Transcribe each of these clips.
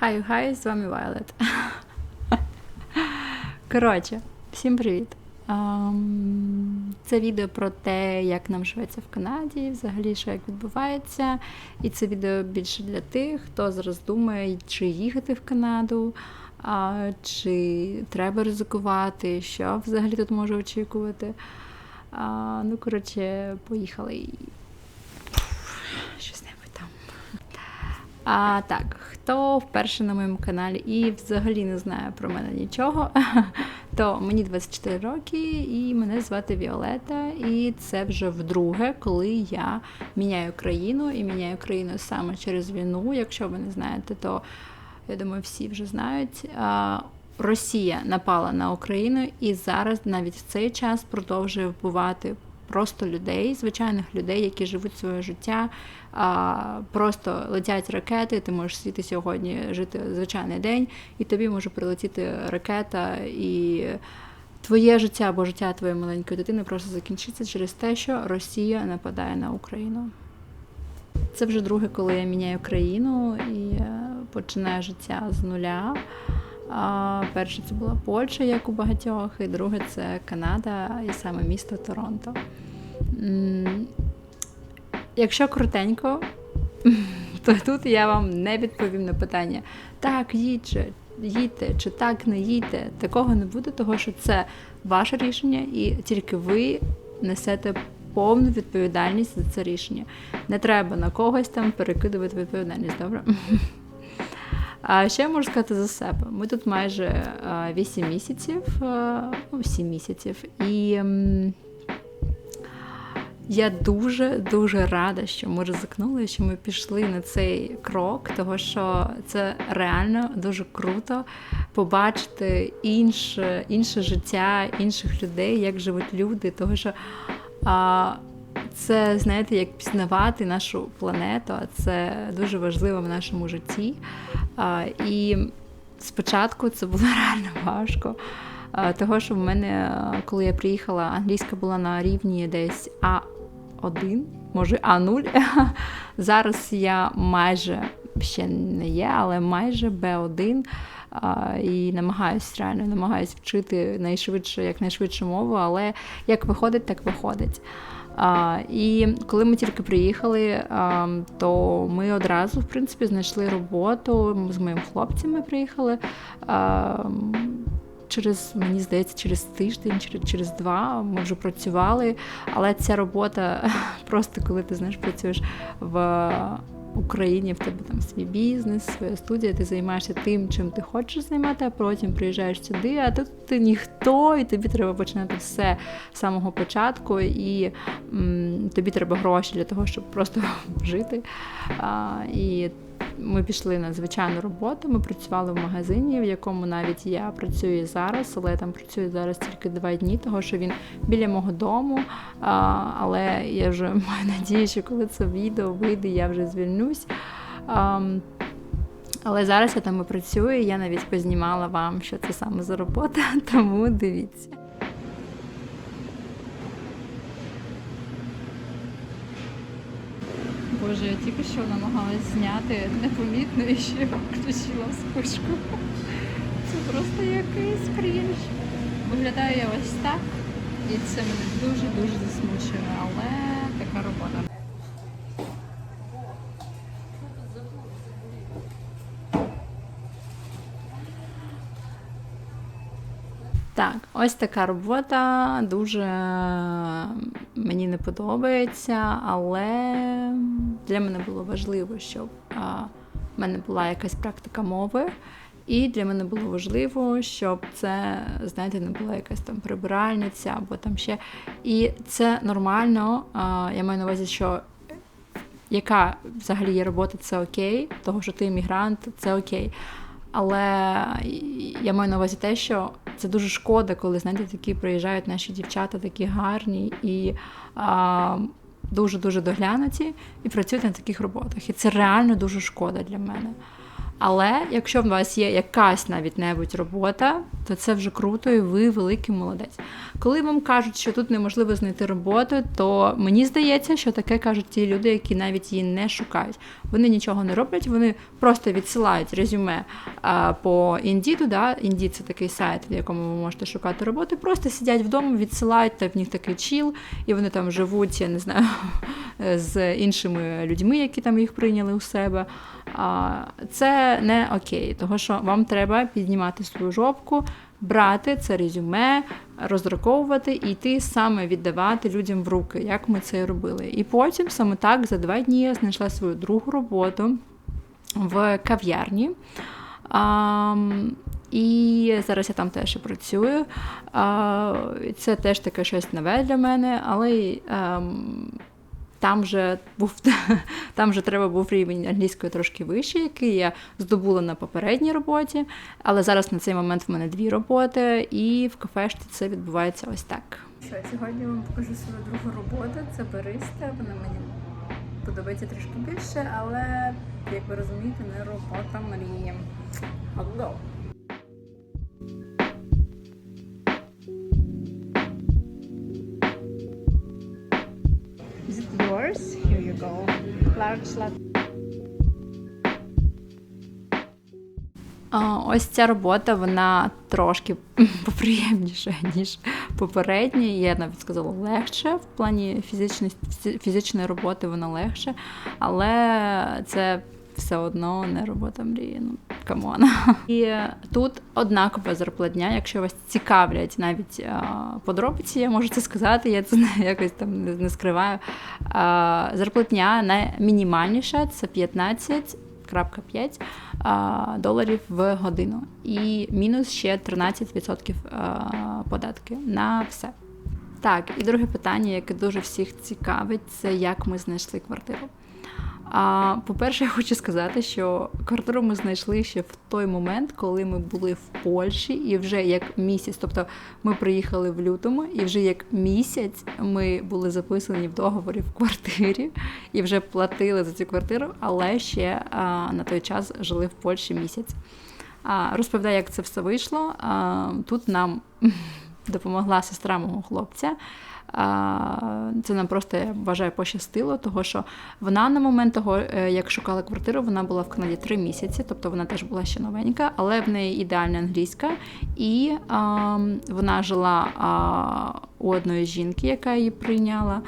Хай, хай, з вами Вайлет. Коротше, всім привіт. Це відео про те, як нам живеться в Канаді, взагалі, що як відбувається. І це відео більше для тих, хто зараз думає, чи їхати в Канаду, чи треба ризикувати, що взагалі тут може очікувати. Ну, коротше, поїхали. Щось небудь там. А так, хто вперше на моєму каналі і взагалі не знає про мене нічого, то мені 24 роки і мене звати Віолета, і це вже вдруге, коли я міняю країну і міняю країну саме через війну. Якщо ви не знаєте, то я думаю, всі вже знають. Росія напала на Україну і зараз навіть в цей час продовжує вбивати просто людей, звичайних людей, які живуть своє життя. Просто летять ракети, ти можеш сидіти сьогодні, жити звичайний день, і тобі може прилетіти ракета, і твоє життя або життя твоєї маленької дитини просто закінчиться через те, що Росія нападає на Україну. Це вже друге, коли я міняю країну і е, починаю життя з нуля. Перше це була Польща, як у багатьох, і друге це Канада і саме місто Торонто. Якщо коротенько, то тут я вам не відповім на питання так, їдьте, їдьте чи так не їдьте. Такого не буде, того що це ваше рішення, і тільки ви несете повну відповідальність за це рішення. Не треба на когось там перекидувати відповідальність, добре? А ще я можу сказати за себе. Ми тут майже 8 місяців, ну, 7 місяців, і я дуже-дуже рада, що ми ризикнули, що ми пішли на цей крок, тому що це реально дуже круто побачити інше інше життя інших людей, як живуть люди, тому що це, знаєте, як пізнавати нашу планету, а це дуже важливо в нашому житті. І спочатку це було реально важко. Того, що в мене, коли я приїхала, англійська була на рівні десь А1, може А0. Зараз я майже ще не є, але майже Б1. І намагаюсь реально намагаюсь вчити найшвидше, як найшвидше мову, але як виходить, так виходить. А, І коли ми тільки приїхали, а, то ми одразу в принципі знайшли роботу. З моїм хлопцем ми приїхали. А, Через, мені здається, через тиждень, через через два ми вже працювали, але ця робота просто коли ти знаєш, працюєш в Україні в тебе там свій бізнес, своя студія, ти займаєшся тим, чим ти хочеш займати, а потім приїжджаєш сюди, а тут ти ніхто, і тобі треба починати все з самого початку, і м, тобі треба гроші для того, щоб просто жити. А, І ми пішли на звичайну роботу. Ми працювали в магазині, в якому навіть я працюю зараз, але я там працюю зараз тільки два дні, того що він біля мого дому. А, Але я вже маю надію, що коли це відео вийде, я вже звільнюсь. А, але зараз я там і працюю, я навіть познімала вам, що це саме за робота, тому дивіться. Боже, я тільки що намагалась зняти непомітно і ще включила вспишку. Це просто якийсь крінж. Виглядаю я ось так, і це мене дуже-дуже засмучує, але така робота. Так, ось така робота дуже мені не подобається, але для мене було важливо, щоб в мене була якась практика мови. І для мене було важливо, щоб це, знаєте, не була якась там прибиральниця або там ще. І це нормально. Я маю на увазі, що яка взагалі є робота, це окей, того що ти іммігрант, це окей. Але я маю на увазі те, що це дуже шкода, коли знаєте, такі приїжджають наші дівчата, такі гарні і а, дуже-дуже доглянуті і працюють на таких роботах. І це реально дуже шкода для мене. Але якщо в вас є якась навіть небудь робота, то це вже круто, і ви великий молодець. Коли вам кажуть, що тут неможливо знайти роботу, то мені здається, що таке кажуть ті люди, які навіть її не шукають. Вони нічого не роблять, вони просто відсилають резюме по Indeed, да? Indeed – це такий сайт, в якому ви можете шукати роботу. Просто сидять вдома, відсилають, та в них такий чіл, і вони там живуть, я не знаю, з іншими людьми, які там їх прийняли у себе. А, Не окей, тому що вам треба піднімати свою жопку, брати це резюме, роздруковувати і йти саме віддавати людям в руки, як ми це і робили. І потім саме так за два дні я знайшла свою другу роботу в кав'ярні. А, і зараз я там теж працюю. А, Це теж таке щось нове для мене, але а, там вже був там вже треба був рівень англійської трошки вищий, який я здобула на попередній роботі. Але зараз на цей момент в мене дві роботи, і в кафешці це відбувається ось так. Що сьогодні я вам покажу свою другу роботу. Це бариста. Вона мені подобається трішки більше, але як ви розумієте, не робота мрії. Hello. Latte. Ось ця робота, вона трошки поприємніша, ніж попередня. Я навіть сказала легше в плані фізичної фізичної роботи вона легше, але це все одно не робота мрії. Камон. І тут однакова зарплатня. Якщо вас цікавлять навіть а, подробиці, я можу це сказати, я це якось там не, скриваю. А, Зарплатня наймінімальніша це 15 5 доларів в годину. І мінус ще 13% податки на все. Так, і друге питання, яке дуже всіх цікавить, це як ми знайшли квартиру. А по-перше, я хочу сказати, що квартиру ми знайшли ще в той момент, коли ми були в Польщі, і вже як місяць, тобто ми приїхали в лютому, і вже як місяць ми були записані в договорі в квартирі і вже платили за цю квартиру, але ще а, на той час жили в Польщі місяць. А, Розповідаю, як це все вийшло. А, Тут нам допомогла сестра мого хлопця. Це нам просто я вважаю пощастило, того що вона на момент того, е, як шукала квартиру, вона була в Канаді три місяці, тобто вона теж була ще новенька, але в неї ідеальна англійська, і а, вона жила а, у одної жінки, яка її прийняла.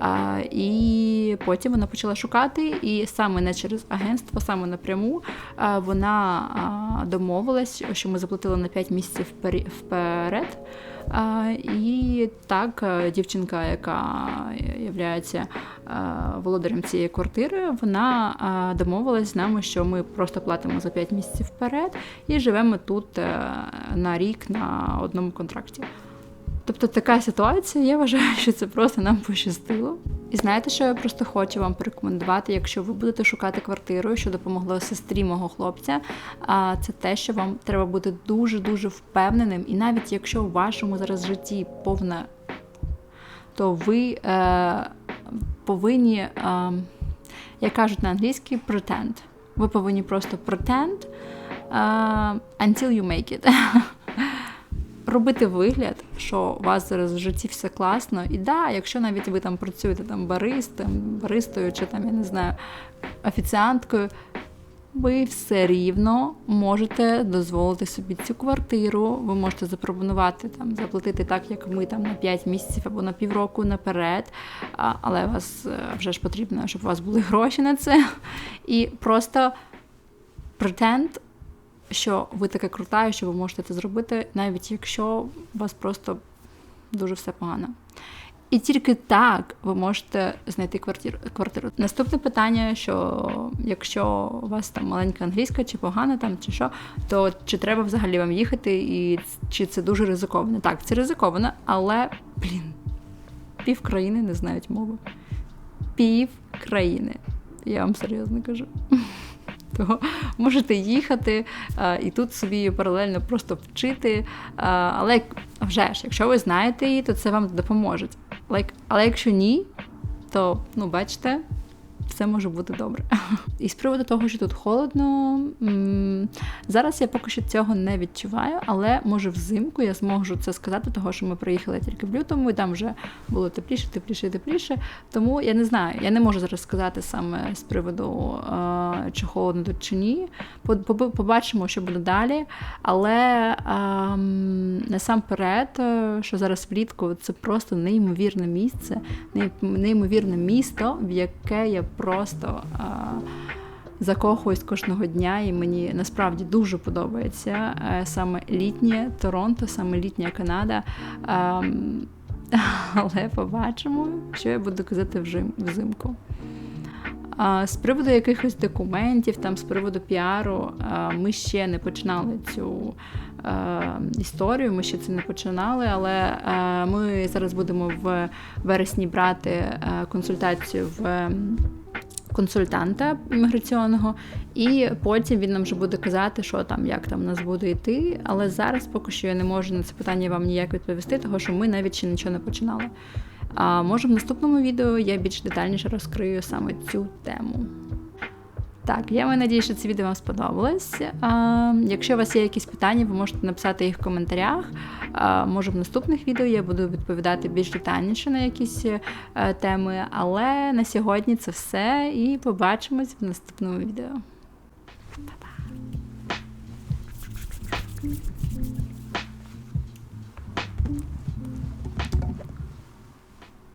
А, І потім вона почала шукати, і саме не через агентство, саме напряму а, вона а, домовилась, що ми заплатили на 5 місяців вперед. І так, е, дівчинка, яка є е, володарем цієї квартири, вона домовилась з нами, що ми просто платимо за 5 місяців вперед і живемо тут е, на рік на одному контракті. Тобто така ситуація, я вважаю, що це просто нам пощастило. І знаєте, що я просто хочу вам порекомендувати, якщо ви будете шукати квартиру, що допомогло сестрі мого хлопця, а це те, що вам треба бути дуже-дуже впевненим. І навіть якщо у вашому зараз житті повна, то ви е, повинні, е, як кажуть на англійській, pretend. Ви повинні просто pretend uh, until you make it. робити вигляд, що у вас зараз в житті все класно. І да, якщо навіть ви там працюєте там баристом, баристою чи там, я не знаю, офіціанткою, ви все рівно можете дозволити собі цю квартиру, ви можете запропонувати там заплатити так, як ми там на 5 місяців або на півроку наперед. Але вас е, вже ж потрібно, щоб у вас були гроші на це. І просто pretend що ви така крута, що ви можете це зробити, навіть якщо у вас просто дуже все погано. І тільки так ви можете знайти квартиру. квартиру. Наступне питання: що якщо у вас там маленька англійська, чи погана там, чи що, то чи треба взагалі вам їхати, і чи це дуже ризиковано? Так, це ризиковано, але блін, пів країни не знають мови. Пів країни. Я вам серйозно кажу. Того можете їхати а, і тут собі паралельно просто вчити. А, але вже ж, якщо ви знаєте її, то це вам допоможе. Але якщо ні, то ну, бачите, все може бути добре. І з приводу того, що тут холодно, Зараз я поки що цього не відчуваю, але може взимку я зможу це сказати, того що ми приїхали тільки в лютому, і там вже було тепліше, тепліше тепліше. Тому я не знаю, я не можу зараз сказати саме з приводу е, чи холодно тут чи ні. По- по- Побачимо, що буде далі. Але ем, насамперед, е, що зараз влітку це просто неймовірне місце, неймовірне місто, в яке я просто. Е, Закохуюсь кожного дня, і мені насправді дуже подобається е, саме літнє Торонто, саме літня Канада. Ем, але побачимо, що я буду казати взимку. З приводу якихось документів, там, з приводу піару, ми ще не починали цю історію, ми ще це не починали, але ми зараз будемо в вересні брати консультацію в. Консультанта імміграційного, і потім він нам вже буде казати, що там, як там у нас буде йти. Але зараз поки що я не можу на це питання вам ніяк відповісти, тому що ми навіть ще нічого не починали. А може в наступному відео я більш детальніше розкрию саме цю тему. Так, я маю надію, що це відео вам сподобалось. Якщо у вас є якісь питання, ви можете написати їх в коментарях. Може, в наступних відео я буду відповідати більш детальніше на якісь е, теми. Але на сьогодні це все, і побачимось в наступному відео.